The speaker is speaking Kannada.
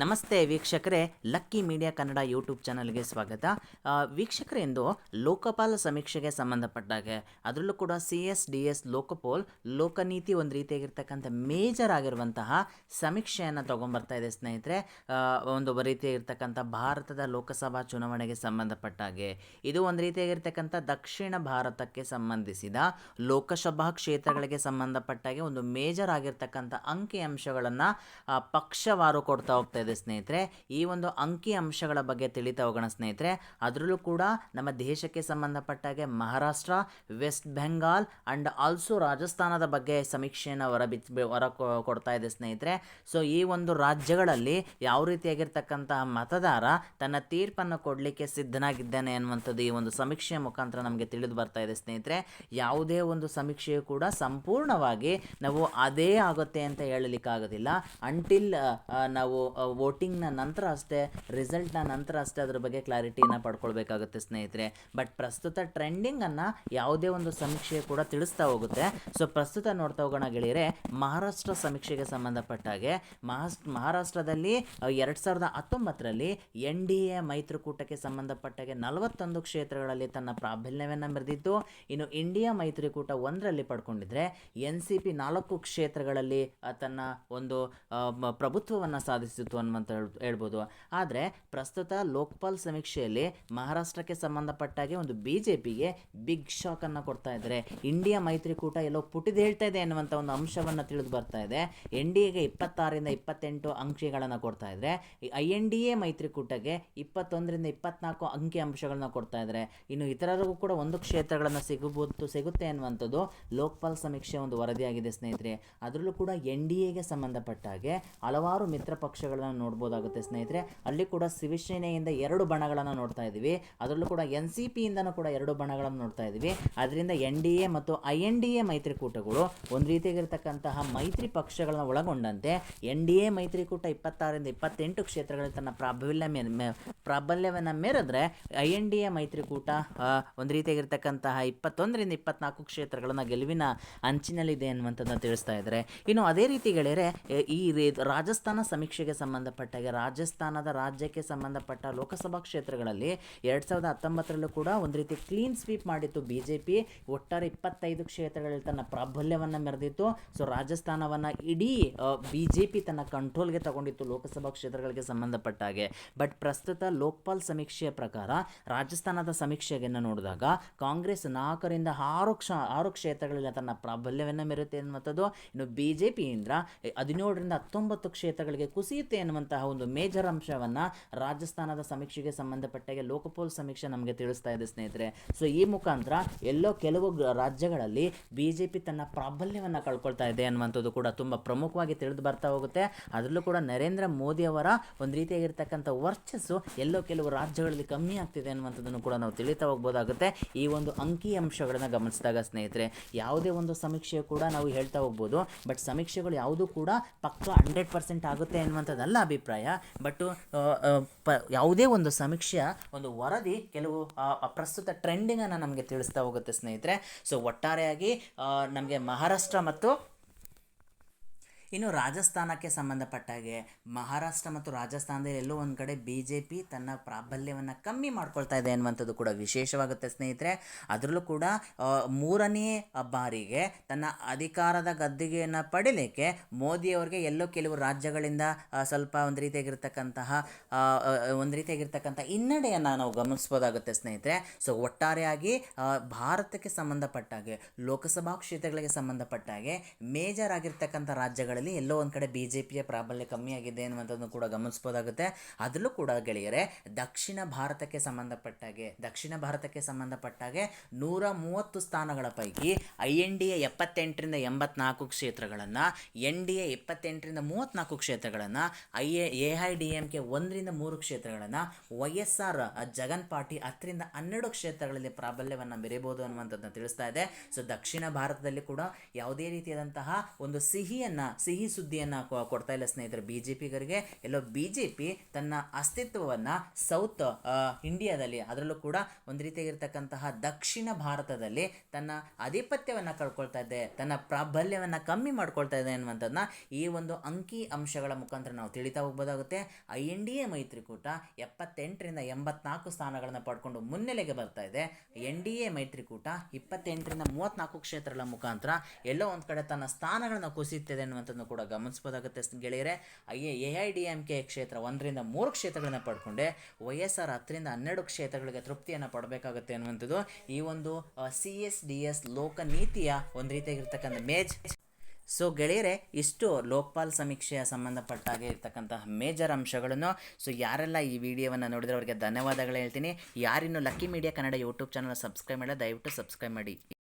ನಮಸ್ತೆ ವೀಕ್ಷಕರೇ, ಲಕ್ಕಿ ಮೀಡಿಯಾ ಕನ್ನಡ ಯೂಟ್ಯೂಬ್ ಚಾನಲ್ಗೆ ಸ್ವಾಗತ. ವೀಕ್ಷಕರೇ, ಇಂದು ಲೋಕಪಾಲ ಸಮೀಕ್ಷೆಗೆ ಸಂಬಂಧಪಟ್ಟಾಗೆ, ಅದರಲ್ಲೂ ಕೂಡ C S D S Lokpoll Lokniti ಒಂದು ರೀತಿಯಾಗಿರ್ತಕ್ಕಂಥ ಮೇಜರ್ ಆಗಿರುವಂತಹ ಸಮೀಕ್ಷೆಯನ್ನು ತೊಗೊಂಬರ್ತಾ ಇದೆ ಸ್ನೇಹಿತರೆ. ಒಂದು ರೀತಿಯಾಗಿರ್ತಕ್ಕಂಥ ಭಾರತದ ಲೋಕಸಭಾ ಚುನಾವಣೆಗೆ ಸಂಬಂಧಪಟ್ಟಾಗೆ, ಇದು ಒಂದು ರೀತಿಯಾಗಿರ್ತಕ್ಕಂಥ ದಕ್ಷಿಣ ಭಾರತಕ್ಕೆ ಸಂಬಂಧಿಸಿದ ಲೋಕಸಭಾ ಕ್ಷೇತ್ರಗಳಿಗೆ ಸಂಬಂಧಪಟ್ಟಾಗೆ ಒಂದು ಮೇಜರ್ ಆಗಿರ್ತಕ್ಕಂಥ ಅಂಕಿ ಅಂಶಗಳನ್ನು ಪಕ್ಷವಾರು ಕೊಡ್ತಾ ಹೋಗ್ತಾ ಇದೆ ಸ್ನೇಹಿತರೆ. ಈ ಒಂದು ಅಂಕಿ ಅಂಶಗಳ ಬಗ್ಗೆ ತಿಳಿತಾ ಹೋಗೋಣ ಸ್ನೇಹಿತರೆ. ಅದರಲ್ಲೂ ಕೂಡ ನಮ್ಮ ದೇಶಕ್ಕೆ ಸಂಬಂಧಪಟ್ಟಾಗೆ ಮಹಾರಾಷ್ಟ್ರ, ವೆಸ್ಟ್ ಬೆಂಗಾಲ್ ಅಂಡ್ ಆಲ್ಸೋ ರಾಜಸ್ಥಾನದ ಬಗ್ಗೆ ಸಮೀಕ್ಷೆಯನ್ನು ಹೊರಬಿಚ್ ಹೊರ ಕೊಡ್ತಾ ಇದೆ ಸ್ನೇಹಿತರೆ. ಸೊ, ಈ ಒಂದು ರಾಜ್ಯಗಳಲ್ಲಿ ಯಾವ ರೀತಿಯಾಗಿರ್ತಕ್ಕಂತಹ ಮತದಾರ ತನ್ನ ತೀರ್ಪನ್ನು ಕೊಡಲಿಕ್ಕೆ ಸಿದ್ಧನಾಗಿದ್ದಾನೆ ಅನ್ನುವಂಥದ್ದು ಈ ಒಂದು ಸಮೀಕ್ಷೆಯ ಮುಖಾಂತರ ನಮಗೆ ತಿಳಿದು ಬರ್ತಾ ಇದೆ ಸ್ನೇಹಿತರೆ. ಯಾವುದೇ ಒಂದು ಸಮೀಕ್ಷೆಯು ಕೂಡ ಸಂಪೂರ್ಣವಾಗಿ ನಾವು ಅದೇ ಆಗುತ್ತೆ ಅಂತ ಹೇಳಲಿಕ್ಕಾಗೋದಿಲ್ಲ. ಅಂಟಿಲ್ ನಾವು ವೋಟಿಂಗ್ನ ನಂತರ ಅಷ್ಟೇ, ರಿಸಲ್ಟ್ನ ನಂತರ ಅಷ್ಟೇ ಅದ್ರ ಬಗ್ಗೆ ಕ್ಲಾರಿಟಿನ ಪಡ್ಕೊಳ್ಬೇಕಾಗುತ್ತೆ ಸ್ನೇಹಿತರೆ. ಬಟ್ ಪ್ರಸ್ತುತ ಟ್ರೆಂಡಿಂಗನ್ನು ಯಾವುದೇ ಒಂದು ಸಮೀಕ್ಷೆ ಕೂಡ ತಿಳಿಸ್ತಾ ಹೋಗುತ್ತೆ. ಸೊ, ಪ್ರಸ್ತುತ ನೋಡ್ತಾ ಹೋಗೋಣ ಗೆಳೆಯರೆ, ಮಹಾರಾಷ್ಟ್ರ ಸಮೀಕ್ಷೆಗೆ ಸಂಬಂಧಪಟ್ಟ ಹಾಗೆ ಮಹಾರಾಷ್ಟ್ರದಲ್ಲಿ ಎರಡು ಸಾವಿರದ ಹತ್ತೊಂಬತ್ತರಲ್ಲಿ ಎನ್ ಡಿ ಎ ಮೈತ್ರಿಕೂಟಕ್ಕೆ ಸಂಬಂಧಪಟ್ಟಾಗೆ ನಲವತ್ತೊಂದು ಕ್ಷೇತ್ರಗಳಲ್ಲಿ ತನ್ನ ಪ್ರಾಬಲ್ಯವನ್ನು ಮೆರೆದಿತ್ತು ಇನ್ನು ಇಂಡಿಯಾ ಮೈತ್ರಿಕೂಟ ಒಂದರಲ್ಲಿ ಪಡ್ಕೊಂಡಿದ್ರೆ, ಎನ್ ಸಿ ಪಿ ನಾಲ್ಕು ಕ್ಷೇತ್ರಗಳಲ್ಲಿ ತನ್ನ ಒಂದು ಪ್ರಭುತ್ವವನ್ನು ಸಾಧಿಸಿತು ಅನ್ನುವಂತ ಮಂತ್ ಹೇಳ್ಬೋದು. ಆದರೆ ಪ್ರಸ್ತುತ ಲೋಕ್ಪಾಲ್ ಸಮೀಕ್ಷೆಯಲ್ಲಿ ಮಹಾರಾಷ್ಟ್ರಕ್ಕೆ ಸಂಬಂಧಪಟ್ಟಾಗೆ ಒಂದು ಬಿ ಜೆ ಪಿಗೆ ಬಿಗ್ ಶಾಕನ್ನು ಕೊಡ್ತಾ ಇದ್ದಾರೆ. ಇಂಡಿಯಾ ಮೈತ್ರಿಕೂಟ ಎಲ್ಲೋ ಪುಟಿದು ಹೇಳ್ತಾ ಇದೆ ಅನ್ನುವಂಥ ಒಂದು ಅಂಶವನ್ನು ತಿಳಿದು ಬರ್ತಾ ಇದೆ. ಎನ್ ಡಿ ಎಗೆ ಇಪ್ಪತ್ತಾರರಿಂದ ಇಪ್ಪತ್ತೆಂಟು ಅಂಕಿಗಳನ್ನು ಕೊಡ್ತಾ ಇದ್ದಾರೆ ಐ ಎನ್ ಡಿ ಎ ಮೈತ್ರಿಕೂಟಕ್ಕೆ ಇಪ್ಪತ್ತೊಂದರಿಂದ ಇಪ್ಪತ್ನಾಲ್ಕು ಅಂಕಿ ಅಂಶಗಳನ್ನ ಕೊಡ್ತಾ ಇದ್ದಾರೆ ಇನ್ನು ಇತರರಿಗೂ ಕೂಡ ಒಂದು ಕ್ಷೇತ್ರಗಳನ್ನು ಸಿಗಬಹುದು, ಸಿಗುತ್ತೆ ಅನ್ನುವಂಥದ್ದು ಲೋಕ್ಪಾಲ್ ಸಮೀಕ್ಷೆ ಒಂದು ವರದಿಯಾಗಿದೆ ಸ್ನೇಹಿತರೆ. ಅದರಲ್ಲೂ ಕೂಡ ಎನ್ ಡಿ ಎಗೆ ಸಂಬಂಧಪಟ್ಟಾಗೆ ಹಲವಾರು ಮಿತ್ರ ಪಕ್ಷಗಳನ್ನು ನೋಡ್ಬೋದಾಗುತ್ತೆ, ಸ್ನೇಹಿತರೆ. ಅಲ್ಲಿ ಕೂಡ ಶಿವಸೇನೆಯಿಂದ ಎರಡು ಬಣಗಳನ್ನು ನೋಡ್ತಾ ಇದ್ದೀವಿ. ಅದರಲ್ಲೂ ಕೂಡ ಎನ್ ಸಿ ಪಿಯಿಂದನೂ ಕೂಡ ಎರಡು ಬಣಗಳನ್ನು ನೋಡ್ತಾ ಇದ್ದೀವಿ. ಅದರಿಂದ ಎನ್ ಡಿ ಎ ಮತ್ತು ಐ ಎನ್ ಡಿ ಎ ಮೈತ್ರಿಕೂಟಗಳು ಒಂದು ರೀತಿಯಾಗಿರ್ತಕ್ಕಂತಹ ಮೈತ್ರಿ ಪಕ್ಷಗಳನ್ನ ಒಳಗೊಂಡಂತೆ ಎನ್ ಡಿ ಎ ಮೈತ್ರಿಕೂಟ ಇಪ್ಪತ್ತಾರರಿಂದ ಇಪ್ಪತ್ತೆಂಟು ಕ್ಷೇತ್ರಗಳಲ್ಲಿ ತನ್ನ ಪ್ರಾಬಲ್ಯ ಪ್ರಾಬಲ್ಯವನ್ನು ಮೇರಿದ್ರೆ ಐ ಎನ್ ಡಿ ಎ ಮೈತ್ರಿಕೂಟ ಒಂದು ರೀತಿಯಾಗಿರ್ತಕ್ಕಂತಹ ಇಪ್ಪತ್ತೊಂದರಿಂದ ಇಪ್ಪತ್ನಾಲ್ಕು ಕ್ಷೇತ್ರಗಳನ್ನು ಗೆಲುವಿನ ಅಂಚಿನಲ್ಲಿದೆ ಅನ್ನುವಂಥದ್ದನ್ನು ತಿಳಿಸ್ತಾ ಇದ್ದಾರೆ. ಇನ್ನು ಅದೇ ರೀತಿ ಗೆಳೆಯರೆ, ಈ ರಾಜಸ್ಥಾನ ಸಮೀಕ್ಷೆಗೆ ಸಂಬಂಧಪಟ್ಟಾಗೆ ರಾಜಸ್ಥಾನದ ರಾಜ್ಯಕ್ಕೆ ಸಂಬಂಧಪಟ್ಟ ಲೋಕಸಭಾ ಕ್ಷೇತ್ರಗಳಲ್ಲಿ ಎರಡು ಸಾವಿರದ ಹತ್ತೊಂಬತ್ತರಲ್ಲೂ ಕೂಡ ಒಂದು ರೀತಿ ಕ್ಲೀನ್ ಸ್ವೀಪ್ ಮಾಡಿತ್ತು ಬಿ ಜೆ ಪಿ ಒಟ್ಟಾರೆ ಇಪ್ಪತ್ತೈದು ಕ್ಷೇತ್ರಗಳಲ್ಲಿ ತನ್ನ ಪ್ರಾಬಲ್ಯವನ್ನು ಮೆರೆದಿತ್ತು. ಸೊ ರಾಜಸ್ಥಾನವನ್ನು ಇಡೀ ಬಿ ಜೆ ಪಿ ತನ್ನ ಕಂಟ್ರೋಲ್ಗೆ ತಗೊಂಡಿತ್ತು ಲೋಕಸಭಾ ಕ್ಷೇತ್ರಗಳಿಗೆ ಸಂಬಂಧಪಟ್ಟ ಹಾಗೆ. ಬಟ್ ಪ್ರಸ್ತುತ ಲೋಕ್ಪಾಲ್ ಸಮೀಕ್ಷೆಯ ಪ್ರಕಾರ ರಾಜಸ್ಥಾನದ ಸಮೀಕ್ಷೆಯನ್ನು ನೋಡಿದಾಗ ಕಾಂಗ್ರೆಸ್ ನಾಲ್ಕರಿಂದ ಆರು ಕ್ಷ, ಆರು ಕ್ಷೇತ್ರಗಳಲ್ಲಿ ತನ್ನ ಪ್ರಾಬಲ್ಯವನ್ನು ಮೆರೆಯುತ್ತೆ ಅನ್ನುವಂಥದ್ದು. ಇನ್ನು ಬಿ ಜೆ ಪಿಯಿಂದ ಹದಿನೇಳರಿಂದ ಹತ್ತೊಂಬತ್ತು ಕ್ಷೇತ್ರಗಳಿಗೆ ಕುಸಿಯುತ್ತೆ ಎನ್ನುವಂತಹ ಒಂದು ಮೇಜರ್ ಅಂಶವನ್ನು ರಾಜಸ್ಥಾನದ ಸಮೀಕ್ಷೆಗೆ ಸಂಬಂಧಪಟ್ಟಾಗೆ ಲೋಕಪೋಲ್ ಸಮೀಕ್ಷೆ ನಮಗೆ ತಿಳಿಸ್ತಾ ಇದೆ ಸ್ನೇಹಿತರೆ. ಸೊ ಈ ಮುಖಾಂತರ ಎಲ್ಲೋ ಕೆಲವು ರಾಜ್ಯಗಳಲ್ಲಿ ಬಿ ಜೆ ಪಿ ತನ್ನ ಪ್ರಾಬಲ್ಯವನ್ನು ಕಳ್ಕೊಳ್ತಾ ಇದೆ ಅನ್ನುವಂಥದ್ದು ಕೂಡ ತುಂಬ ಪ್ರಮುಖವಾಗಿ ತಿಳಿದು ಬರ್ತಾ ಹೋಗುತ್ತೆ. ಅದರಲ್ಲೂ ಕೂಡ ನರೇಂದ್ರ ಮೋದಿ ಅವರ ಒಂದು ರೀತಿಯಾಗಿರ್ತಕ್ಕಂಥ ವರ್ಚಸ್ಸು ಎಲ್ಲೋ ಕೆಲವು ರಾಜ್ಯಗಳಲ್ಲಿ ಕಮ್ಮಿ ಆಗ್ತಿದೆ ಅನ್ನುವಂಥದ್ದನ್ನು ಕೂಡ ನಾವು ತಿಳಿತಾ ಹೋಗ್ಬೋದಾಗುತ್ತೆ. ಈ ಒಂದು ಅಂಕಿ ಅಂಶಗಳನ್ನು ಗಮನಿಸಿದಾಗ ಸ್ನೇಹಿತರೆ, ಯಾವುದೇ ಒಂದು ಸಮೀಕ್ಷೆ ಕೂಡ ನಾವು ಹೇಳ್ತಾ ಹೋಗ್ಬೋದು. ಬಟ್ ಸಮೀಕ್ಷೆಗಳು ಯಾವುದೂ ಕೂಡ ಪಕ್ಕ ಹಂಡ್ರೆಡ್ ಪರ್ಸೆಂಟ್ ಆಗುತ್ತೆ ಅನ್ನುವಂಥದ್ದಲ್ಲ. ಅಭಿಪ್ರಾಯ ಬಟ್ ಪ, ಯಾವುದೇ ಒಂದು ಸಮೀಕ್ಷೆಯ ಒಂದು ವರದಿ ಕೆಲವು ಪ್ರಸ್ತುತ ಟ್ರೆಂಡಿಂಗನ್ನು ನಮಗೆ ತಿಳಿಸ್ತಾ ಹೋಗುತ್ತೆ ಸ್ನೇಹಿತರೆ. ಸೊ ಒಟ್ಟಾರೆಯಾಗಿ ನಮಗೆ ಮಹಾರಾಷ್ಟ್ರ ಮತ್ತು ಇನ್ನು ರಾಜಸ್ಥಾನಕ್ಕೆ ಸಂಬಂಧಪಟ್ಟ ಹಾಗೆ ಮಹಾರಾಷ್ಟ್ರ ಮತ್ತು ರಾಜಸ್ಥಾನದಲ್ಲಿ ಎಲ್ಲೋ ಒಂದು ಕಡೆ ಬಿ ಜೆ ಪಿ ತನ್ನ ಪ್ರಾಬಲ್ಯವನ್ನು ಕಮ್ಮಿ ಮಾಡ್ಕೊಳ್ತಾ ಇದೆ ಅನ್ನುವಂಥದ್ದು ಕೂಡ ವಿಶೇಷವಾಗುತ್ತೆ ಸ್ನೇಹಿತರೆ. ಅದರಲ್ಲೂ ಕೂಡ ಮೂರನೇ ಬಾರಿಗೆ ತನ್ನ ಅಧಿಕಾರದ ಗದ್ದುಗೆಯನ್ನು ಪಡೀಲಿಕ್ಕೆ ಮೋದಿಯವರಿಗೆ ಎಲ್ಲೋ ಕೆಲವು ರಾಜ್ಯಗಳಿಂದ ಸ್ವಲ್ಪ ಒಂದು ರೀತಿಯಾಗಿರ್ತಕ್ಕಂತಹ ಒಂದು ರೀತಿಯಾಗಿರ್ತಕ್ಕಂಥ ಹಿನ್ನಡೆಯನ್ನು ನಾವು ಗಮನಿಸ್ಬೋದಾಗುತ್ತೆ ಸ್ನೇಹಿತರೆ. ಸೊ ಒಟ್ಟಾರೆಯಾಗಿ ಭಾರತಕ್ಕೆ ಸಂಬಂಧಪಟ್ಟ ಹಾಗೆ ಲೋಕಸಭಾ ಕ್ಷೇತ್ರಗಳಿಗೆ ಸಂಬಂಧಪಟ್ಟ ಹಾಗೆ ಮೇಜರ್ ಆಗಿರ್ತಕ್ಕಂಥ ರಾಜ್ಯಗಳಲ್ಲಿ ಎಲ್ಲೋ ಒಂದು ಕಡೆ ಬಿ ಜೆ ಪಿಯ ಪ್ರಾಬಲ್ಯ ಕಮ್ಮಿ ಆಗಿದೆ ಅನ್ನುವಂಥದ್ದನ್ನು ಕೂಡ ಗಮನಿಸ್ಬೋದಾಗುತ್ತೆ. ಅದರಲ್ಲೂ ಕೂಡ ಗೆಳೆಯರೆ, ದಕ್ಷಿಣ ಭಾರತಕ್ಕೆ ಸಂಬಂಧಪಟ್ಟಾಗೆ, ದಕ್ಷಿಣ ಭಾರತಕ್ಕೆ ಸಂಬಂಧಪಟ್ಟಾಗೆ ನೂರ ಮೂವತ್ತು ಸ್ಥಾನಗಳ ಪೈಕಿ ಐ ಎನ್ ಡಿ ಎ ಎಪ್ಪತ್ತೆಂಟರಿಂದ ಎಂಬತ್ನಾಲ್ಕು ಕ್ಷೇತ್ರಗಳನ್ನು, ಎನ್ ಡಿ ಎ ಇಪ್ಪತ್ತೆಂಟರಿಂದ ಮೂವತ್ತ್ನಾಲ್ಕು ಕ್ಷೇತ್ರಗಳನ್ನು, A I A D M K ಒಂದರಿಂದ ಮೂರು ಕ್ಷೇತ್ರಗಳನ್ನು, Y S R Jagan party ಹತ್ತರಿಂದ ಹನ್ನೆರಡು ಕ್ಷೇತ್ರಗಳಲ್ಲಿ ಪ್ರಾಬಲ್ಯವನ್ನು ಮೆರೆಯಬಹುದು ಅನ್ನುವಂಥದ್ದನ್ನು ತಿಳಿಸ್ತಾ ಇದೆ. ಸೊ ದಕ್ಷಿಣ ಭಾರತದಲ್ಲಿ ಕೂಡ ಯಾವುದೇ ರೀತಿಯಾದಂತಹ ಒಂದು ಸಿಹಿಯನ್ನು ಸಿಹಿ ಸುದ್ದಿಯನ್ನು ಕೊಡ್ತಾ ಇಲ್ಲ ಸ್ನೇಹಿತರೆ. ಬಿ ಜೆ ಪಿಗರಿಗೆ ಎಲ್ಲೋ ಬಿ ಜೆ ಪಿ ತನ್ನ ಅಸ್ತಿತ್ವವನ್ನು ಸೌತ್ ಇಂಡಿಯಾದಲ್ಲಿ ಅದರಲ್ಲೂ ಕೂಡ ಒಂದು ರೀತಿಯಾಗಿರ್ತಕ್ಕಂತಹ ದಕ್ಷಿಣ ಭಾರತದಲ್ಲಿ ತನ್ನ ಆಧಿಪತ್ಯವನ್ನು ಕಳ್ಕೊಳ್ತಾ ಇದೆ, ತನ್ನ ಪ್ರಾಬಲ್ಯವನ್ನು ಕಮ್ಮಿ ಮಾಡ್ಕೊಳ್ತಾ ಇದೆ ಅನ್ನುವಂಥದ್ದನ್ನ ಈ ಒಂದು ಅಂಕಿ ಅಂಶಗಳ ಮುಖಾಂತರ ನಾವು ತಿಳಿತಾ ಹೋಗ್ಬೋದಾಗುತ್ತೆ. ಐ ಎನ್ ಡಿ ಎ ಮೈತ್ರಿಕೂಟ ಎಪ್ಪತ್ತೆಂಟರಿಂದ ಎಂಬತ್ನಾಲ್ಕು ಸ್ಥಾನಗಳನ್ನು ಪಡ್ಕೊಂಡು ಮುನ್ನೆಲೆಗೆ ಬರ್ತಾ ಇದೆ. ಎನ್ ಡಿ ಎ ಮೈತ್ರಿಕೂಟ ಇಪ್ಪತ್ತೆಂಟರಿಂದ ಮೂವತ್ನಾಲ್ಕು ಕ್ಷೇತ್ರಗಳ ಮುಖಾಂತರ ಎಲ್ಲೋ ಒಂದು ಕಡೆ ತನ್ನ ಸ್ಥಾನಗಳನ್ನು ಕುಸಿಯುತ್ತಿದೆ ಅನ್ನುವಂಥದ್ದು ಕೂಡ ಗಮನಿಸ್ಬೋದಾಗುತ್ತೆ ಗೆಳೆಯರೆ A I A D M K ಕ್ಷೇತ್ರ ಒಂದರಿಂದ ಮೂರು ಕ್ಷೇತ್ರಗಳನ್ನು ಪಡ್ಕೊಂಡೆ. ವೈ ಎಸ್ ಆರ್ ಹತ್ತರಿಂದ ಹನ್ನೆರಡು ಕ್ಷೇತ್ರಗಳಿಗೆ ತೃಪ್ತಿಯನ್ನು ಪಡಬೇಕಾಗುತ್ತೆ ಅನ್ನುವಂಥದ್ದು ಈ ಒಂದು ಸಿ ಎಸ್ ಡಿ ಎಸ್ ಲೋಕ ನೀತಿಯ ಒಂದು ರೀತಿಯಾಗಿರ್ತಕ್ಕಂಥ ಮೇಜ್. ಸೊ ಗೆಳೆಯರೆ, ಇಷ್ಟು ಲೋಕಪಾಲ್ ಸಮೀಕ್ಷೆಯ ಸಂಬಂಧಪಟ್ಟಾಗೆ ಇರ್ತಕ್ಕಂತಹ ಮೇಜರ್ ಅಂಶಗಳನ್ನು, ಸೊ ಯಾರೆಲ್ಲ ಈ ವಿಡಿಯೋವನ್ನು ನೋಡಿದ್ರೆ ಅವರಿಗೆ ಧನ್ಯವಾದಗಳು ಹೇಳ್ತೀನಿ. ಯಾರಿನ್ನೂ Lucky Media Kannada YouTube channel subscribe ಮಾಡಿಲ್ಲ, ದಯವಿಟ್ಟು ಸಬ್ಸ್ಕ್ರೈಬ್ ಮಾಡಿ.